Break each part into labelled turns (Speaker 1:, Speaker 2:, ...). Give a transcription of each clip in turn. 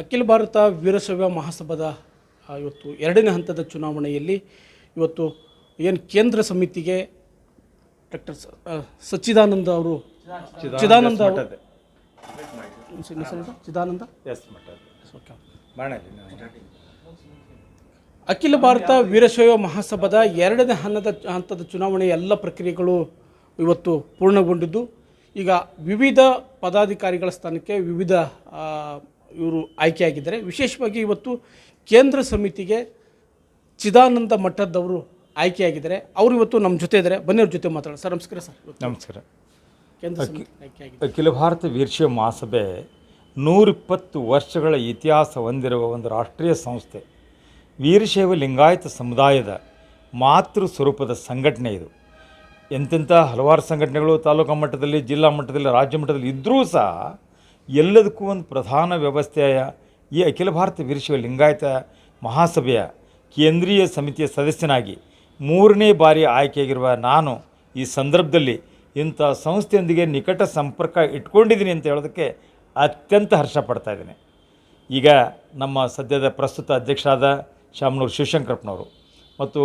Speaker 1: ಅಖಿಲ ಭಾರತ ವೀರಶೈವ ಮಹಾಸಭಾದ ಇವತ್ತು ಎರಡನೇ ಹಂತದ ಚುನಾವಣೆಯಲ್ಲಿ ಇವತ್ತು ಏನು ಕೇಂದ್ರ ಸಮಿತಿಗೆ ಡಾಕ್ಟರ್ ಸಚ್ಚಿದಾನಂದ ಅವರು ಚಿದಾನಂದ? ಚಿದಾನಂದ? ಅಖಿಲ ಭಾರತ ವೀರಶೈವ ಮಹಾಸಭಾದ ಎರಡನೇ ಹಂತದ ಹಂತದ ಚುನಾವಣೆಯ ಎಲ್ಲ ಪ್ರಕ್ರಿಯೆಗಳು ಇವತ್ತು ಪೂರ್ಣಗೊಂಡಿದ್ದು. ಈಗ ವಿವಿಧ ಪದಾಧಿಕಾರಿಗಳ ಸ್ಥಾನಕ್ಕೆ ವಿವಿಧ ಇವರು ಆಯ್ಕೆಯಾಗಿದ್ದಾರೆ ವಿಶೇಷವಾಗಿ ಇವತ್ತು ಕೇಂದ್ರ ಸಮಿತಿಗೆ ಚಿದಾನಂದ ಮಠದವರು ಆಯ್ಕೆಯಾಗಿದ್ದಾರೆ ಅವರು ಇವತ್ತು ನಮ್ಮ ಜೊತೆ ಇದ್ದಾರೆ. ಬನ್ನಿ ಅವ್ರ ಜೊತೆ ಮಾತಾಡೋಣ. ಸರ್ ನಮಸ್ಕಾರ ಸರ್.
Speaker 2: ನಮಸ್ಕಾರ.
Speaker 1: ಕೇಂದ್ರ ಸಮಿತಿ ಆಯ್ಕೆಯಾಗಿದೆ
Speaker 2: ಅಖಿಲ ಭಾರತ ವೀರಶೈವ ಮಹಾಸಭೆ ನೂರಿಪ್ಪತ್ತು ವರ್ಷಗಳ ಇತಿಹಾಸ ಹೊಂದಿರುವ ಒಂದು ರಾಷ್ಟ್ರೀಯ ಸಂಸ್ಥೆ. ವೀರಶೈವ ಲಿಂಗಾಯತ ಸಮುದಾಯದ ಮಾತೃ ಸ್ವರೂಪದ ಸಂಘಟನೆ ಇದು. ಎಂತೆಂಥ ಹಲವಾರು ಸಂಘಟನೆಗಳು ತಾಲೂಕು ಮಟ್ಟದಲ್ಲಿ ಜಿಲ್ಲಾ ಮಟ್ಟದಲ್ಲಿ ರಾಜ್ಯ ಮಟ್ಟದಲ್ಲಿ ಇದ್ದರೂ ಸಹ ಎಲ್ಲದಕ್ಕೂ ಒಂದು ಪ್ರಧಾನ ವ್ಯವಸ್ಥೆಯ ಈ ಅಖಿಲ ಭಾರತ ವೀರಶೈವ ಲಿಂಗಾಯತ ಮಹಾಸಭೆಯ ಕೇಂದ್ರೀಯ ಸಮಿತಿಯ ಸದಸ್ಯನಾಗಿ ಮೂರನೇ ಬಾರಿ ಆಯ್ಕೆಯಾಗಿರುವ ನಾನು ಈ ಸಂದರ್ಭದಲ್ಲಿ ಇಂಥ ಸಂಸ್ಥೆಯೊಂದಿಗೆ ನಿಕಟ ಸಂಪರ್ಕ ಇಟ್ಕೊಂಡಿದ್ದೀನಿ ಅಂತ ಹೇಳೋದಕ್ಕೆ ಅತ್ಯಂತ ಹರ್ಷ ಪಡ್ತಾ ಇದ್ದೀನಿ. ಈಗ ನಮ್ಮ ಸದ್ಯದ ಪ್ರಸ್ತುತ ಅಧ್ಯಕ್ಷರಾದ ಶಾಮನೂರು ಶಿವಶಂಕರಪ್ಪನವರು ಮತ್ತು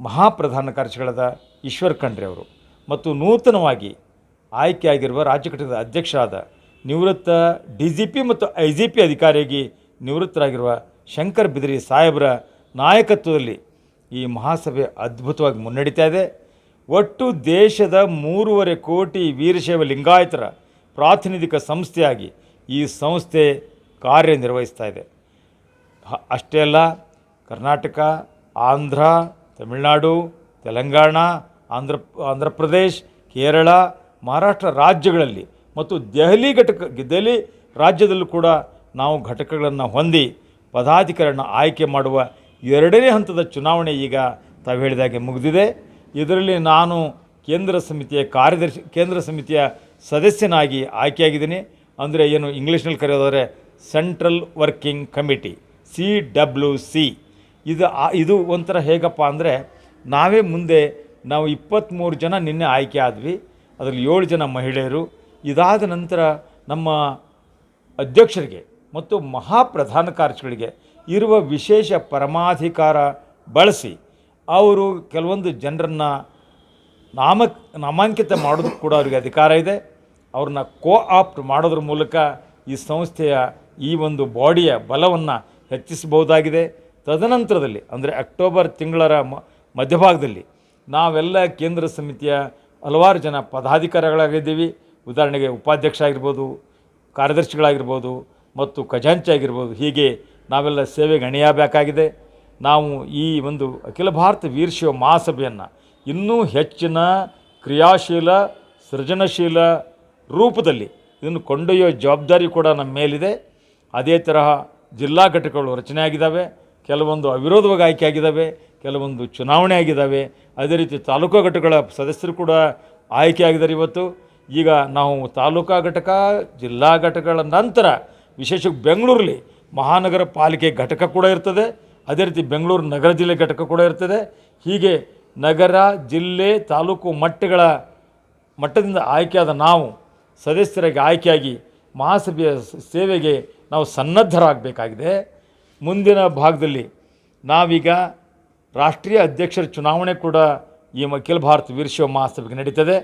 Speaker 2: ಮಹಾಪ್ರಧಾನ ಕಾರ್ಯದರ್ಶಿಗಳಾದ ಈಶ್ವರ್ ಖಂಡ್ರೆ ಅವರು ಮತ್ತು ನೂತನವಾಗಿ ಆಯ್ಕೆಯಾಗಿರುವ ರಾಜ್ಯ ಘಟಕದ ಅಧ್ಯಕ್ಷರಾದ ನಿವೃತ್ತ ಡಿ ಜಿ ಪಿ ಮತ್ತು ಐ ಜಿ ಪಿ ಅಧಿಕಾರಿಯಾಗಿ ನಿವೃತ್ತರಾಗಿರುವ ಶಂಕರ್ ಬಿದ್ರಿ ಸಾಹೇಬರ ನಾಯಕತ್ವದಲ್ಲಿ ಈ ಮಹಾಸಭೆ ಅದ್ಭುತವಾಗಿ ಮುನ್ನಡೀತಾ ಇದೆ. ಒಟ್ಟು ದೇಶದ ಮೂರುವರೆ ಕೋಟಿ ವೀರಶೈವ ಲಿಂಗಾಯತರ ಪ್ರಾತಿನಿಧಿಕ ಸಂಸ್ಥೆಯಾಗಿ ಈ ಸಂಸ್ಥೆ ಕಾರ್ಯನಿರ್ವಹಿಸ್ತಾ ಇದೆ. ಅಷ್ಟೇ ಅಲ್ಲ, ಕರ್ನಾಟಕ, ಆಂಧ್ರ, ತಮಿಳುನಾಡು, ತೆಲಂಗಾಣ, ಆಂಧ್ರ ಆಂಧ್ರ ಪ್ರದೇಶ್, ಕೇರಳ, ಮಹಾರಾಷ್ಟ್ರ ರಾಜ್ಯಗಳಲ್ಲಿ ಮತ್ತು ದೆಹಲಿ ಘಟಕ, ದೆಹಲಿ ರಾಜ್ಯದಲ್ಲೂ ಕೂಡ ನಾವು ಘಟಕಗಳನ್ನು ಹೊಂದಿ ಪದಾಧಿಕಾರಿಯನ್ನು ಆಯ್ಕೆ ಮಾಡುವ ಎರಡನೇ ಹಂತದ ಚುನಾವಣೆ ಈಗ ತಾವು ಹೇಳಿದಾಗೆ ಮುಗಿದಿದೆ. ಇದರಲ್ಲಿ ನಾನು ಕೇಂದ್ರ ಸಮಿತಿಯ ಕಾರ್ಯದರ್ಶಿ, ಕೇಂದ್ರ ಸಮಿತಿಯ ಸದಸ್ಯನಾಗಿ ಆಯ್ಕೆಯಾಗಿದ್ದೀನಿ. ಅಂದರೆ ಏನು ಇಂಗ್ಲೀಷ್ನಲ್ಲಿ ಕರೆಯೋದಾದರೆ central working committee, C W C. ಇದು ಇದು ಒಂಥರ ಹೇಗಪ್ಪ ಅಂದರೆ ನಾವೇ ಮುಂದೆ ನಾವು ಇಪ್ಪತ್ತ್ಮೂರು ಜನ ನಿನ್ನೆ ಆಯ್ಕೆ ಆದ್ವಿ. ಅದರಲ್ಲಿ ಏಳು ಜನ ಮಹಿಳೆಯರು. ಇದಾದ ನಂತರ ನಮ್ಮ ಅಧ್ಯಕ್ಷರಿಗೆ ಮತ್ತು ಮಹಾಪ್ರಧಾನ ಕಾರ್ಯಗಳಿಗೆ ಇರುವ ವಿಶೇಷ ಪರಮಾಧಿಕಾರ ಬಳಸಿ ಅವರು ಕೆಲವೊಂದು ಜನರನ್ನು ನಾಮ ನಾಮಾಂಕಿತ ಮಾಡೋದಕ್ಕೆ ಕೂಡ ಅವರಿಗೆ ಅಧಿಕಾರ ಇದೆ. ಅವ್ರನ್ನ ಕೋ ಆಪ್ಟ್ ಮಾಡೋದ್ರ ಮೂಲಕ ಈ ಸಂಸ್ಥೆಯ ಈ ಒಂದು ಬಾಡಿಯ ಬಲವನ್ನು ಹೆಚ್ಚಿಸಬಹುದಾಗಿದೆ. ತದನಂತರದಲ್ಲಿ ಅಂದರೆ ಅಕ್ಟೋಬರ್ ತಿಂಗಳರ ಮಧ್ಯಭಾಗದಲ್ಲಿ ನಾವೆಲ್ಲ ಕೇಂದ್ರ ಸಮಿತಿಯ ಹಲವಾರು ಜನ ಪದಾಧಿಕಾರಿಗಳಾಗಿದ್ದೀವಿ. ಉದಾಹರಣೆಗೆ ಉಪಾಧ್ಯಕ್ಷ ಆಗಿರ್ಬೋದು, ಕಾರ್ಯದರ್ಶಿಗಳಾಗಿರ್ಬೋದು ಮತ್ತು ಖಜಾಂಚಿ ಆಗಿರ್ಬೋದು, ಹೀಗೆ ನಾವೆಲ್ಲ ಸೇವೆಗೆ ಅಣಿಯಬೇಕಾಗಿದೆ ನಾವು ಈ ಒಂದು ಅಖಿಲ ಭಾರತ ವೀರಶೈವ ಮಹಾಸಭೆಯನ್ನು ಇನ್ನೂ ಹೆಚ್ಚಿನ ಕ್ರಿಯಾಶೀಲ, ಸೃಜನಶೀಲ ರೂಪದಲ್ಲಿ ಇದನ್ನು ಕೊಂಡೊಯ್ಯೋ ಜವಾಬ್ದಾರಿ ಕೂಡ ನಮ್ಮ ಮೇಲಿದೆ. ಅದೇ ತರಹ ಜಿಲ್ಲಾ ಘಟಕಗಳು ರಚನೆ ಆಗಿದ್ದಾವೆ, ಕೆಲವೊಂದು ಅವಿರೋಧವಾಗಿ ಆಯ್ಕೆ ಆಗಿದ್ದಾವೆ, ಕೆಲವೊಂದು ಚುನಾವಣೆ ಆಗಿದ್ದಾವೆ. ಅದೇ ರೀತಿ ತಾಲೂಕು ಘಟಕಗಳ ಸದಸ್ಯರು ಕೂಡ ಆಯ್ಕೆ ಆಗಿದ್ದಾರೆ ಇವತ್ತು. ಈಗ ನಾವು ತಾಲೂಕಾ ಘಟಕ, ಜಿಲ್ಲಾ ಘಟಕಗಳ ನಂತರ ವಿಶೇಷ ಬೆಂಗಳೂರಲ್ಲಿ ಮಹಾನಗರ ಪಾಲಿಕೆ ಘಟಕ ಕೂಡ ಇರ್ತದೆ. ಅದೇ ರೀತಿ ಬೆಂಗಳೂರು ನಗರ ಜಿಲ್ಲೆ ಘಟಕ ಕೂಡ ಇರ್ತದೆ. ಹೀಗೆ ನಗರ, ಜಿಲ್ಲೆ, ತಾಲೂಕು ಮಟ್ಟಗಳ ಮಟ್ಟದಿಂದ ಆಯ್ಕೆಯಾದ ನಾವು ಸದಸ್ಯರಾಗಿ ಆಯ್ಕೆಯಾಗಿ ಮಹಾಸಭೆಯ ಸೇವೆಗೆ ನಾವು ಸನ್ನದ್ಧರಾಗಬೇಕಾಗಿದೆ. ಮುಂದಿನ ಭಾಗದಲ್ಲಿ ನಾವೀಗ ರಾಷ್ಟ್ರೀಯ ಅಧ್ಯಕ್ಷರ ಚುನಾವಣೆ ಕೂಡ ಈ ಅಖಿಲ ಭಾರತ ವೀರಶಿವ ಮಹಾಸಭೆಗೆ ನಡೀತದೆ.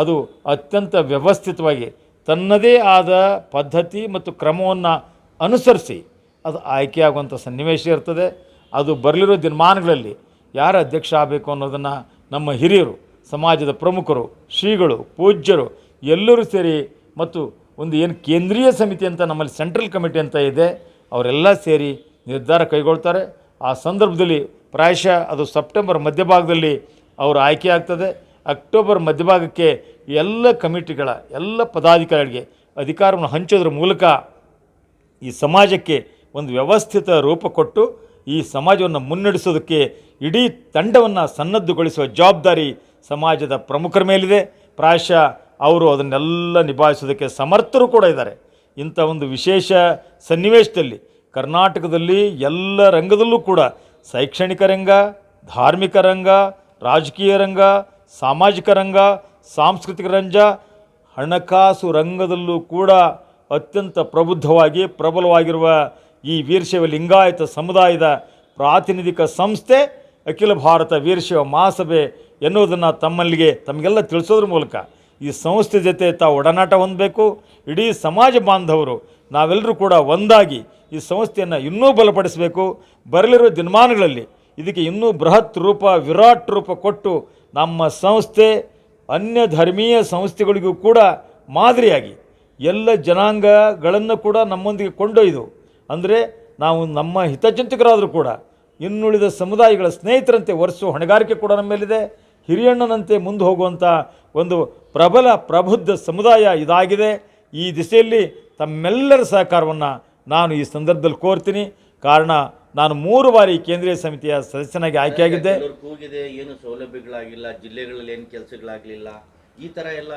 Speaker 2: ಅದು ಅತ್ಯಂತ ವ್ಯವಸ್ಥಿತವಾಗಿ ತನ್ನದೇ ಆದ ಪದ್ಧತಿ ಮತ್ತು ಕ್ರಮವನ್ನು ಅನುಸರಿಸಿ ಅದು ಆಯ್ಕೆಯಾಗುವಂಥ ಸನ್ನಿವೇಶ ಇರ್ತದೆ. ಅದು ಬರಲಿರೋ ದಿನಮಾನಗಳಲ್ಲಿ ಯಾರು ಅಧ್ಯಕ್ಷ ಆಗಬೇಕು ಅನ್ನೋದನ್ನು ನಮ್ಮ ಹಿರಿಯರು, ಸಮಾಜದ ಪ್ರಮುಖರು, ಶ್ರೀಗಳು, ಪೂಜ್ಯರು ಎಲ್ಲರೂ ಸೇರಿ ಮತ್ತು ಒಂದು ಏನು ಕೇಂದ್ರೀಯ ಸಮಿತಿ ಅಂತ ನಮ್ಮಲ್ಲಿ ಸೆಂಟ್ರಲ್ ಕಮಿಟಿ ಅಂತ ಇದೆ, ಅವರೆಲ್ಲ ಸೇರಿ ನಿರ್ಧಾರ ಕೈಗೊಳ್ತಾರೆ. ಆ ಸಂದರ್ಭದಲ್ಲಿ ಪ್ರಾಯಶಃ ಅದು ಸೆಪ್ಟೆಂಬರ್ ಮಧ್ಯಭಾಗದಲ್ಲಿ ಅವರು ಆಯ್ಕೆ ಆಗ್ತದೆ. ಅಕ್ಟೋಬರ್ ಮಧ್ಯಭಾಗಕ್ಕೆ ಎಲ್ಲ ಕಮಿಟಿಗಳ, ಎಲ್ಲ ಪದಾಧಿಕಾರಿಗಳಿಗೆ ಅಧಿಕಾರವನ್ನು ಹಂಚೋದ್ರ ಮೂಲಕ ಈ ಸಮಾಜಕ್ಕೆ ಒಂದು ವ್ಯವಸ್ಥಿತ ರೂಪ ಕೊಟ್ಟು ಈ ಸಮಾಜವನ್ನು ಮುನ್ನಡೆಸೋದಕ್ಕೆ ಇಡೀ ತಂಡವನ್ನು ಸನ್ನದ್ಧಗೊಳಿಸುವ ಜವಾಬ್ದಾರಿ ಸಮಾಜದ ಪ್ರಮುಖರ ಮೇಲಿದೆ. ಪ್ರಾಯಶಃ ಅವರು ಅದನ್ನೆಲ್ಲ ನಿಭಾಯಿಸೋದಕ್ಕೆ ಸಮರ್ಥರು ಕೂಡ ಇದ್ದಾರೆ. ಇಂಥ ಒಂದು ವಿಶೇಷ ಸನ್ನಿವೇಶದಲ್ಲಿ ಕರ್ನಾಟಕದಲ್ಲಿ ಎಲ್ಲ ರಂಗದಲ್ಲೂ ಕೂಡ ಶೈಕ್ಷಣಿಕ ರಂಗ, ಧಾರ್ಮಿಕ ರಂಗ, ರಾಜಕೀಯ ರಂಗ ಸಾಮಾಜಿಕ ರಂಗ, ಸಾಂಸ್ಕೃತಿಕ ರಂಗ ಹಣಕಾಸು ರಂಗದಲ್ಲೂ ಕೂಡ ಅತ್ಯಂತ ಪ್ರಬುದ್ಧವಾಗಿ, ಪ್ರಬಲವಾಗಿರುವ ಈ ವೀರಶೈವ ಲಿಂಗಾಯತ ಸಮುದಾಯದ ಪ್ರಾತಿನಿಧಿಕ ಸಂಸ್ಥೆ ಅಖಿಲ ಭಾರತ ವೀರಶೈವ ಮಹಾಸಭೆ ಎನ್ನುವುದನ್ನು ತಮ್ಮಲ್ಲಿಗೆ ತಮಗೆಲ್ಲ ತಿಳಿಸೋದ್ರ ಮೂಲಕ ಈ ಸಂಸ್ಥೆ ಜೊತೆ ತಾವು ಒಡನಾಟ ಹೊಂದಬೇಕು. ಇಡೀ ಸಮಾಜ ಬಾಂಧವರು ನಾವೆಲ್ಲರೂ ಕೂಡ ಒಂದಾಗಿ ಈ ಸಂಸ್ಥೆಯನ್ನು ಇನ್ನೂ ಬಲಪಡಿಸಬೇಕು. ಬರಲಿರುವ ದಿನಮಾನಗಳಲ್ಲಿ ಇದಕ್ಕೆ ಇನ್ನೂ ಬೃಹತ್ ರೂಪ, ವಿರಾಟ್ ರೂಪ ಕೊಟ್ಟು ನಮ್ಮ ಸಂಸ್ಥೆ ಅನ್ಯ ಧರ್ಮೀಯ ಸಂಸ್ಥೆಗಳಿಗೂ ಕೂಡ ಮಾದರಿಯಾಗಿ ಎಲ್ಲ ಜನಾಂಗಗಳನ್ನು ಕೂಡ ನಮ್ಮೊಂದಿಗೆ ಕೊಂಡೊಯ್ದು, ಅಂದರೆ ನಾವು ನಮ್ಮ ಹಿತಚಿಂತಕರಾದರೂ ಕೂಡ ಇನ್ನುಳಿದ ಸಮುದಾಯಗಳ ಸ್ನೇಹಿತರಂತೆ ಒರೆಸುವ ಹೊಣೆಗಾರಿಕೆ ಕೂಡ ನಮ್ಮ ಮೇಲಿದೆ. ಹಿರಿಯಣ್ಣನಂತೆ ಮುಂದೆ ಹೋಗುವಂಥ ಒಂದು ಪ್ರಬಲ ಪ್ರಬುದ್ಧ ಸಮುದಾಯ ಇದಾಗಿದೆ. ಈ ದಿಸೆಯಲ್ಲಿ ತಮ್ಮೆಲ್ಲರ ಸಹಕಾರವನ್ನು ನಾನು ಈ ಸಂದರ್ಭದಲ್ಲಿ ಕೋರ್ತೀನಿ. ಕಾರಣ ನಾನು ಮೂರು ಬಾರಿ ಕೇಂದ್ರೀಯ ಸಮಿತಿಯ ಸದಸ್ಯನಾಗಿ ಆಯ್ಕೆಯಾಗಿದ್ದೆ.
Speaker 3: ಕೂಗಿದೆ ಏನು ಸೌಲಭ್ಯಗಳಾಗಿಲ್ಲ ಜಿಲ್ಲೆಗಳಲ್ಲಿ ಏನು ಕೆಲಸಗಳಾಗಲಿಲ್ಲ ಈ ಥರ ಎಲ್ಲ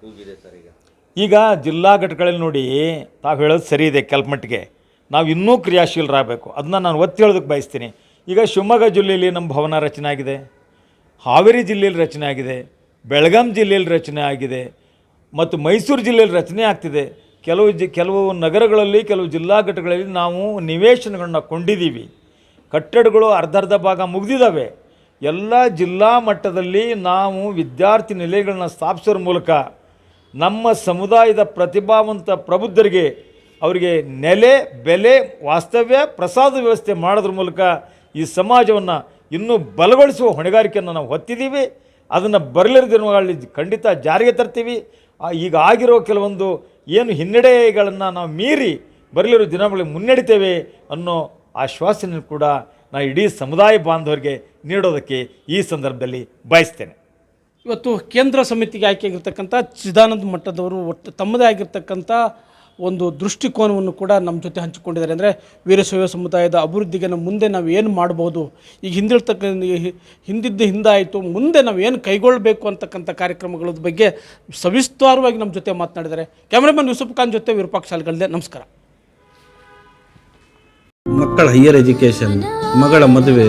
Speaker 3: ಕೂಗಿದೆ ಸರ್ ಈಗ.
Speaker 2: ಈಗ ಜಿಲ್ಲಾ ಘಟಕಗಳಲ್ಲಿ ನೋಡಿ ತಾವು ಹೇಳೋದು ಸರಿ ಇದೆ ಕೆಲಪಮಟ್ಟಿಗೆ ನಾವು ಇನ್ನೂ ಕ್ರಿಯಾಶೀಲರಾಗಬೇಕು. ಅದನ್ನ ನಾನು ಒತ್ತಿ ಹೇಳೋದಕ್ಕೆ ಬಯಸ್ತೀನಿ. ಈಗ ಶಿವಮೊಗ್ಗ ಜಿಲ್ಲೆಯಲ್ಲಿ ನಮ್ಮ ಭವನ ರಚನೆ ಆಗಿದೆ. ಹಾವೇರಿ ಜಿಲ್ಲೆಯಲ್ಲಿ ರಚನೆ ಆಗಿದೆ. ಬೆಳಗಾಂ ಜಿಲ್ಲೆಯಲ್ಲಿ ರಚನೆ ಆಗಿದೆ. ಮತ್ತು ಮೈಸೂರು ಜಿಲ್ಲೆಯಲ್ಲಿ ರಚನೆ ಆಗ್ತಿದೆ. ಕೆಲವು ಜಿ, ಕೆಲವು ನಗರಗಳಲ್ಲಿ, ಕೆಲವು ಜಿಲ್ಲಾ ಘಟಕಗಳಲ್ಲಿ ನಾವು ನಿವೇಶನಗಳನ್ನ ಕೊಂಡಿದ್ದೀವಿ ಕಟ್ಟಡಗಳು ಅರ್ಧ ಅರ್ಧ ಭಾಗ ಮುಗಿದಿದ್ದಾವೆ ಎಲ್ಲ ಜಿಲ್ಲಾ ಮಟ್ಟದಲ್ಲಿ ನಾವು ವಿದ್ಯಾರ್ಥಿ ನಿಲಯಗಳನ್ನ ಸ್ಥಾಪಿಸೋರ ಮೂಲಕ ನಮ್ಮ ಸಮುದಾಯದ ಪ್ರತಿಭಾವಂತ ಪ್ರಬುದ್ಧರಿಗೆ ಅವರಿಗೆ ನೆಲೆ, ಬೆಲೆ, ವಾಸ್ತವ್ಯ, ಪ್ರಸಾದ ವ್ಯವಸ್ಥೆ ಮಾಡೋದ್ರ ಮೂಲಕ ಈ ಸಮಾಜವನ್ನು ಇನ್ನೂ ಬಲಗೊಳಿಸುವ ಹೊಣೆಗಾರಿಕೆಯನ್ನು ನಾವು ಹೊತ್ತಿದ್ದೀವಿ ಅದನ್ನು ಬರಲಿರೋ ದಿನಗಳಲ್ಲಿ ಖಂಡಿತ ಜಾರಿಗೆ ತರ್ತೀವಿ. ಈಗ ಆಗಿರೋ ಕೆಲವೊಂದು ಏನು ಹಿನ್ನಡೆಗಳನ್ನು ನಾವು ಮೀರಿ ಬರಲಿರೋ ದಿನಗಳಿಗೆ ಮುನ್ನಡಿತೇವೆ ಅನ್ನೋ ಆಶ್ವಾಸನೆ ಕೂಡ ನಾನು ಇಡೀ ಸಮುದಾಯ ಬಾಂಧವರಿಗೆ ನೀಡೋದಕ್ಕೆ ಈ ಸಂದರ್ಭದಲ್ಲಿ ಬಯಸ್ತೇನೆ.
Speaker 1: ಇವತ್ತು ಕೇಂದ್ರ ಸಮಿತಿಗೆ ಆಯ್ಕೆಯಾಗಿರ್ತಕ್ಕಂಥ ಚಿದಾನಂದ ಮಠದವರು ಒಟ್ಟು ತಮ್ಮದೇ ಆಗಿರ್ತಕ್ಕಂಥ ಒಂದು ದೃಷ್ಟಿಕೋನವನ್ನು ಕೂಡ ನಮ್ಮ ಜೊತೆ ಹಂಚಿಕೊಂಡಿದ್ದಾರೆ. ಅಂದರೆ ವೀರಶೈವ ಸಮುದಾಯದ ಅಭಿವೃದ್ಧಿಗೆ ನಾವು ಮುಂದೆ ನಾವು ಏನು ಮಾಡ್ಬೋದು? ಈಗ ಹಿಂದಿರ್ತಕ್ಕಂಥ ಹಿಂದಿದ್ದ ಹಿಂದಾಯಿತು, ಮುಂದೆ ನಾವು ಏನು ಕೈಗೊಳ್ಳಬೇಕು ಅಂತಕ್ಕಂಥ ಕಾರ್ಯಕ್ರಮಗಳ ಬಗ್ಗೆ ಸವಿಸ್ತಾರವಾಗಿ ನಮ್ಮ ಜೊತೆ ಮಾತನಾಡಿದ್ದಾರೆ. ಕ್ಯಾಮ್ರಾಮನ್ ಯೂಸುಫ್ ಖಾನ್ ಜೊತೆ ವಿರೂಪಾಕ್ಷಾಲ್ಗಳ್ದೆ ನಮಸ್ಕಾರ.
Speaker 4: ಮಕ್ಕಳ ಹೈಯರ್ ಎಜುಕೇಷನ್ ಮಗಳ ಮದುವೆ